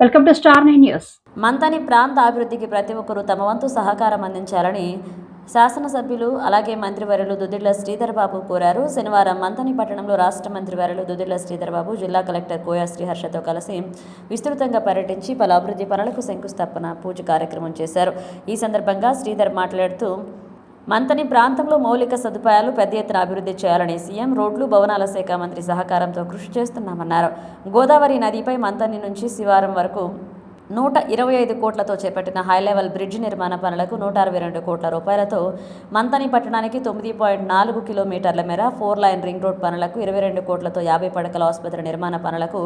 Welcome to star nine news. Manthani ప్రాంత అభివృద్ధికి ప్రతి ఒక్కరూ తమ వంతు సహకారం అందించాలని శాసనసభ్యులు అలాగే మంత్రివర్యులు దుదిళ్ళ శ్రీధర్ బాబు కోరారు. శనివారం మంతని పట్టణంలో రాష్ట్ర మంత్రివర్యులు దుదిళ్ళ శ్రీధర్ బాబు జిల్లా కలెక్టర్ కోయా శ్రీహర్షతో కలిసి విస్తృతంగా పర్యటించి పలు అభివృద్ధి పనులకు శంకుస్థాపన పూజ కార్యక్రమం చేశారు. ఈ సందర్భంగా శ్రీధర్ మాట్లాడుతూ మంతని ప్రాంతంలో మౌలిక సదుపాయాలు పెద్ద ఎత్తున అభివృద్ధి చేయాలని సీఎం రోడ్లు భవనాల శాఖ మంత్రి సహకారంతో కృషి చేస్తున్నామన్నారు. గోదావరి నదిపై మంతని నుంచి శివారం వరకు నూట ఇరవై ఐదు కోట్లతో చేపట్టిన హై లెవెల్ బ్రిడ్జ్ నిర్మాణ పనులకు నూట అరవై రెండు కోట్ల రూపాయలతో మంతని పట్టణానికి తొమ్మిది పాయింట్ నాలుగు కిలోమీటర్ల మేర ఫోర్ లైన్ రింగ్ రోడ్ పనులకు ఇరవై రెండు కోట్లతో యాభై పడకల ఆసుపత్రి నిర్మాణ పనులకు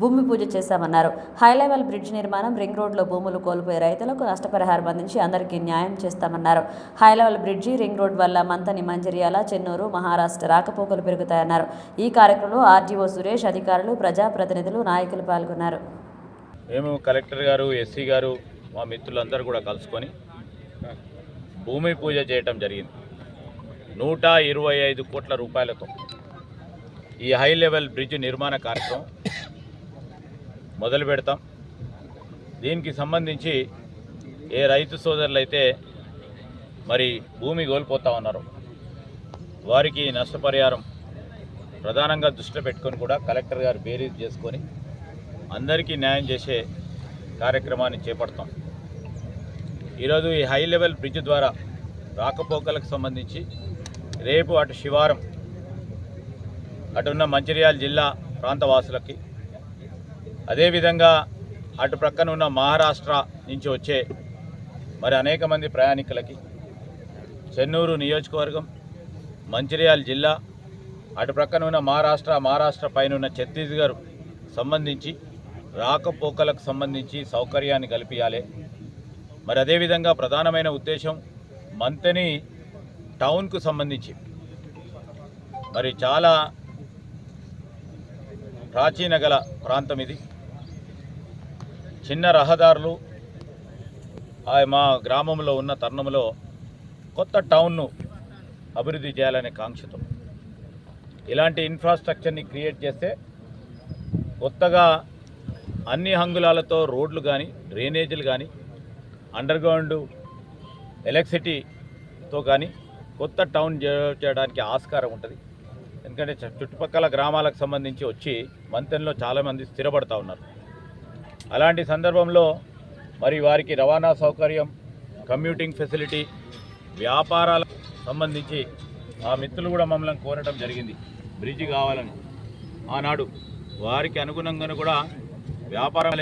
భూమి పూజ చేశామన్నారు. హై లెవెల్ బ్రిడ్జ్ నిర్మాణం రింగ్ రోడ్లో భూములు కోల్పోయే రైతులకు నష్టపరిహారం అందించి అందరికీ న్యాయం చేస్తామన్నారు. High level bridge ring road వల్ల మంతని మంజరియాల చెన్నూరు మహారాష్ట్ర రాకపోకలు పెరుగుతాయన్నారు. ఈ కార్యక్రమంలో ఆర్డీఓ సురేష్ అధికారులు ప్రజాప్రతినిధులు నాయకులు పాల్గొన్నారు. మేము కలెక్టర్ గారు ఎస్సీ గారు మా మిత్రులందరూ కూడా కలుసుకొని భూమి పూజ చేయటం జరిగింది. నూట ఇరవై ఐదు కోట్ల రూపాయలతో ఈ హై లెవెల్ బ్రిడ్జ్ నిర్మాణ కార్యక్రమం మొదలు పెడతాం. దీనికి సంబంధించి ఏ రైతు సోదరులు అయితే మరి భూమి కోల్పోతా ఉన్నారో వారికి నష్టపరిహారం ప్రధానంగా దృష్టిలో పెట్టుకొని కూడా కలెక్టర్ గారు బేరీజ్ చేసుకొని అందరికీ న్యాయం చేసే కార్యక్రమాన్ని చేపడతాం. ఈరోజు ఈ హై లెవెల్ బ్రిడ్జ్ ద్వారా రాకపోకలకు సంబంధించి రేపు అటు శివారం అటున్న మంచిర్యాల జిల్లా ప్రాంతవాసులకి అదేవిధంగా అటు ప్రక్కన ఉన్న మహారాష్ట్ర నుంచి వచ్చే మరి అనేక మంది ప్రయాణికులకి చెన్నూరు నియోజకవర్గం మంచిర్యాల జిల్లా అటు ప్రక్కన ఉన్న మహారాష్ట్ర మహారాష్ట్ర పైన ఉన్న ఛత్తీస్గఢ్ సంబంధించి రాకపోకలకు సంబంధించి సౌకర్యాన్ని కల్పించాలి మరి అదేవిధంగా ప్రధానమైన ఉద్దేశం మంతని టౌన్కు సంబంధించి. మరి చాలా ప్రాచీన గల ప్రాంతం ఇది. చిన్న రహదారులు ఆ మా గ్రామంలో ఉన్న తరుణంలో కొత్త టౌన్ను అభివృద్ధి చేయాలనే కాంక్షతో. ఇలాంటి ఇన్ఫ్రాస్ట్రక్చర్ని క్రియేట్ చేస్తే కొత్తగా అన్ని హంగులాలతో రోడ్లు కానీ డ్రైనేజీలు కానీ అండర్ గ్రౌండ్ ఎలక్ట్రిసిటీతో కానీ కొత్త టౌన్ చేయడానికి ఆస్కారం ఉంటుంది. ఎందుకంటే చుట్టుపక్కల గ్రామాలకు సంబంధించి వచ్చి మంతెన్లో చాలామంది స్థిరపడతా ఉన్నారు. అలాంటి సందర్భంలో మరి వారికి రవాణా సౌకర్యం కమ్యూటింగ్ ఫెసిలిటీ వ్యాపారాలకు సంబంధించి ఆ మిత్రులు కూడా మమ్మల్ని కోరటం జరిగింది. బ్రిడ్జ్ కావాలని. ఆనాడు వారికి అనుగుణంగా కూడా వ్యాపారం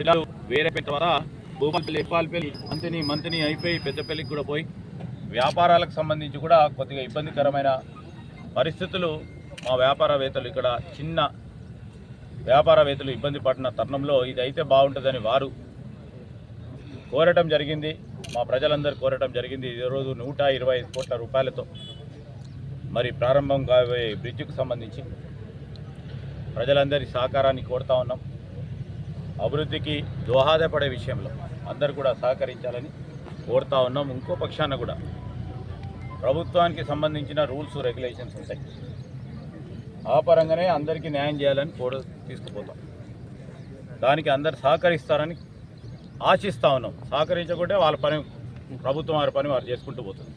జిల్లాలు వేరే అయిపోయిన తర్వాత భూపాలపల్లి ఎప్పాలపల్లి మంతిని మంతిని అయిపోయి పెద్దపల్లికి కూడా పోయి వ్యాపారాలకు సంబంధించి కూడా కొద్దిగా ఇబ్బందికరమైన పరిస్థితులు మా వ్యాపారవేత్తలు ఇక్కడ చిన్న వ్యాపారవేత్తలు ఇబ్బంది పడిన తరుణంలో ఇది అయితే బాగుంటుందని వారు కోరటం జరిగింది. మా ప్రజలందరూ కోరటం జరిగింది. ఈ రోజు నూట ఇరవై ఐదు కోట్ల రూపాయలతో మరి ప్రారంభం కాబోయే బ్రిడ్జికి సంబంధించి ప్రజలందరి సహకారాన్ని కోరుతా ఉన్నాం. అభివృద్ధికి దోహదపడే విషయంలో అందరు కూడా సహకరించాలని కోరుతా ఉన్నాం. ఇంకో పక్షాన కూడా ప్రభుత్వానికి సంబంధించిన రూల్స్ రెగ్యులేషన్స్ ఉంటాయి. ఆ పరంగానే అందరికీ న్యాయం చేయాలని కోరు తీసుకుపోతాం. దానికి అందరు సహకరిస్తారని ఆశిస్తూ ఉన్నాం. సహకరించకుంటే వాళ్ళ పని ప్రభుత్వం వారి పని వారు చేసుకుంటూ పోతుంది.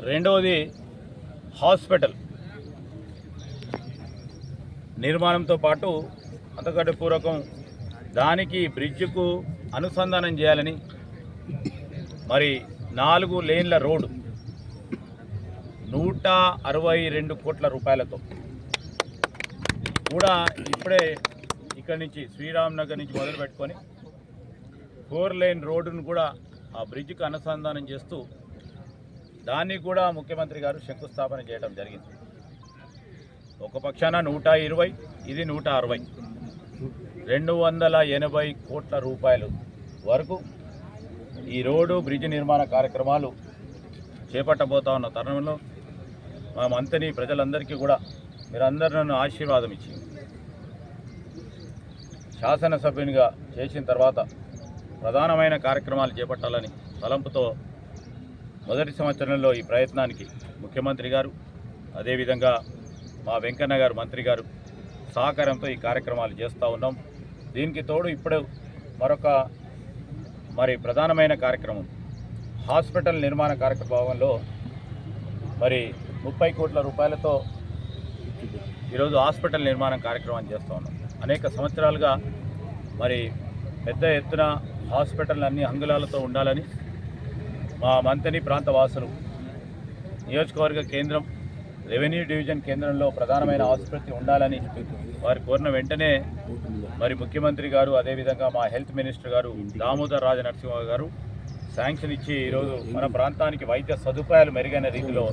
రెండవది హాస్పిటల్. నిర్మాణంతో పాటు అంతకంటే పూర్వకం దానికి బ్రిడ్జ్కు అనుసంధానం చేయాలని మరి నాలుగు లేన్ల రోడ్డు నూట అరవై రెండు కోట్ల రూపాయలతో కూడా ఇప్పుడే ఇక్కడి నుంచి శ్రీరామ్ నగర్ నుంచి మొదలు పెట్టుకొని ఫోర్ లైన్ రోడ్డును కూడా ఆ బ్రిడ్జ్కి అనుసంధానం చేస్తూ దాన్ని కూడా ముఖ్యమంత్రి గారు శంకుస్థాపన చేయడం జరిగింది. ఒక పక్షాన నూట ఇరవై ఇది నూట అరవై. రెండు వందల ఎనభై కోట్ల రూపాయలు వరకు ఈ రోడ్డు బ్రిడ్జ్ నిర్మాణ కార్యక్రమాలు చేపట్టబోతా ఉన్న తరుణంలో మా మంతని ప్రజలందరికీ కూడా మీరందరూ నన్ను ఆశీర్వాదం ఇచ్చి శాసనసభ్యునిగా చేసిన తర్వాత ప్రధానమైన కార్యక్రమాలు చేపట్టాలని తలంపుతో మొదటి సంవత్సరంలో ఈ ప్రయత్నానికి ముఖ్యమంత్రి గారు అదేవిధంగా మా వెంకన్న గారు మంత్రి గారు సహకారంతో ఈ కార్యక్రమాలు చేస్తూ ఉన్నాం. దీనికి తోడు ఇప్పుడు మరొక మరి ప్రధానమైన కార్యక్రమం హాస్పిటల్ నిర్మాణ కార్యక్రమంలో మరి ముప్పై కోట్ల రూపాయలతో ఈరోజు హాస్పిటల్ నిర్మాణం కార్యక్రమం చేస్తూ ఉన్నాం. అనేక సంవత్సరాలుగా మరి పెద్ద ఎత్తున హాస్పిటల్ అన్ని అంగుళాలతో ఉండాలని మా మంతని ప్రాంత వాసులు నియోజకవర్గ కేంద్రం రెవెన్యూ డివిజన్ కేంద్రంలో ప్రధానమైన ఆసుపత్రి ఉండాలని వారు కోరిన వెంటనే మరి ముఖ్యమంత్రి గారు అదేవిధంగా మా హెల్త్ మినిస్టర్ గారు దామోదర్ రాజ నరసింహ గారు శాంక్షన్ ఇచ్చి ఈరోజు మన ప్రాంతానికి వైద్య సదుపాయాలు మెరుగైన రీతిలో